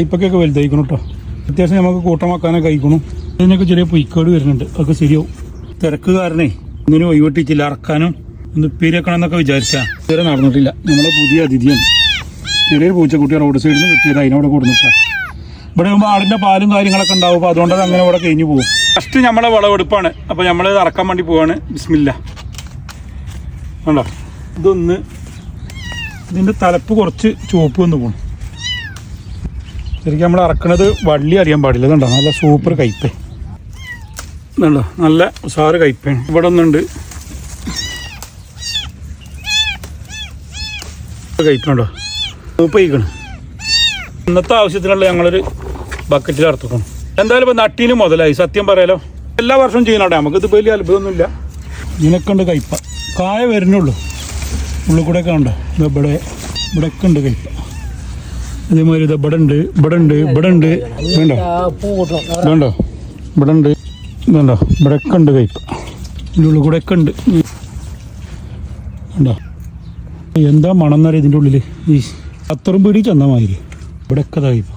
കയ്പക്കൊക്കെ വലുതായിക്കണം കേട്ടോ അത്യാവശ്യം നമുക്ക് കൂട്ടമാക്കാനൊക്കെ കഴിക്കണം ഇതിനൊക്കെ ചെറിയ പുയ്ക്കേട് വരുന്നുണ്ട്. അതൊക്കെ ശരിയാവും. തിരക്ക് കാരണേ ഇങ്ങനെ ഒഴിവെട്ടിച്ചില്ല ഇറക്കാനും ഒന്ന് പേരക്കണം എന്നൊക്കെ വിചാരിച്ചാ. ഇതുവരെ നടന്നിട്ടില്ല. നമ്മളെ പുതിയ അതിഥിയാണ്. ചെറിയൊരു പൂച്ചക്കുട്ടി റോഡ് സൈഡിൽ നിന്ന് കിട്ടിയത്. അതിനവിടെ കൊടുന്നിട്ടാ. ഇവിടെ ആകുമ്പോൾ ആടിന്റെ പാലും കാര്യങ്ങളൊക്കെ ഉണ്ടാവും. അപ്പോൾ അതുകൊണ്ട് അത് അങ്ങനെ ഇവിടെ കഴിഞ്ഞു പോകും. ഫസ്റ്റ് നമ്മളെ വിളവെടുപ്പാണ്. അപ്പോൾ നമ്മൾ ഇത് വേണ്ടി പോവാണ്. ബിസ്മില്ല. കണ്ടോ? ഇതൊന്ന് ഇതിന്റെ തലപ്പ് കുറച്ച് ചുവപ്പ് വന്ന് പോകണം ശരിക്കും നമ്മൾ ഇറക്കുന്നത് വള്ളി അറിയാൻ പാടില്ല. ഇതുണ്ടോ? നല്ല സൂപ്പർ കയ്പ് ഇതുണ്ടോ? നല്ല ഉസാറ് കയ്പേണ് ഇവിടെ ഒന്നുണ്ട്. കയ്പുണ്ടോ സൂപ്പ് കഴിക്കണം. ഇന്നത്തെ ആവശ്യത്തിനുള്ള ഞങ്ങളൊരു ബക്കറ്റിൽ അറുത്തുക്കണം. എന്തായാലും ഇപ്പോൾ നട്ടീന് മുതലായി. സത്യം പറയാലോ? എല്ലാ വർഷവും ചെയ്യണോട്ടെ നമുക്ക് ഇത് വലിയ അത്ഭുതമൊന്നുമില്ല. ഇതിനൊക്കെ ഉണ്ട് കയ്പ കായ വരുന്നുള്ളൂ. ഉള്ളിൽ കൂടെ ഒക്കെ ഉണ്ടോ ഇവിടെ ഇവിടെയൊക്കെ ഉണ്ട് കയ്പ അതേമാതിരി ഇത് ബടണ്ട് ബടണ്ട് ഇവിടെ ഇവിടെ ഉണ്ട് വേണ്ടോ? വേണ്ടോ? ബടണ്ട് വേണ്ടോ? ഇവിടെയൊക്കെ ഉണ്ട് ഇതിന്റെ ഉള്ളിൽ കൂടെ ഒക്കെ ഉണ്ട്. ഉണ്ടോ എന്താ മണം എന്നറിയാം ഇതിന്റെ ഉള്ളിൽ ഈ അത്രയും പേടി ചെന്ന മാതിരി. ഇവിടെയൊക്കെ കയ്പ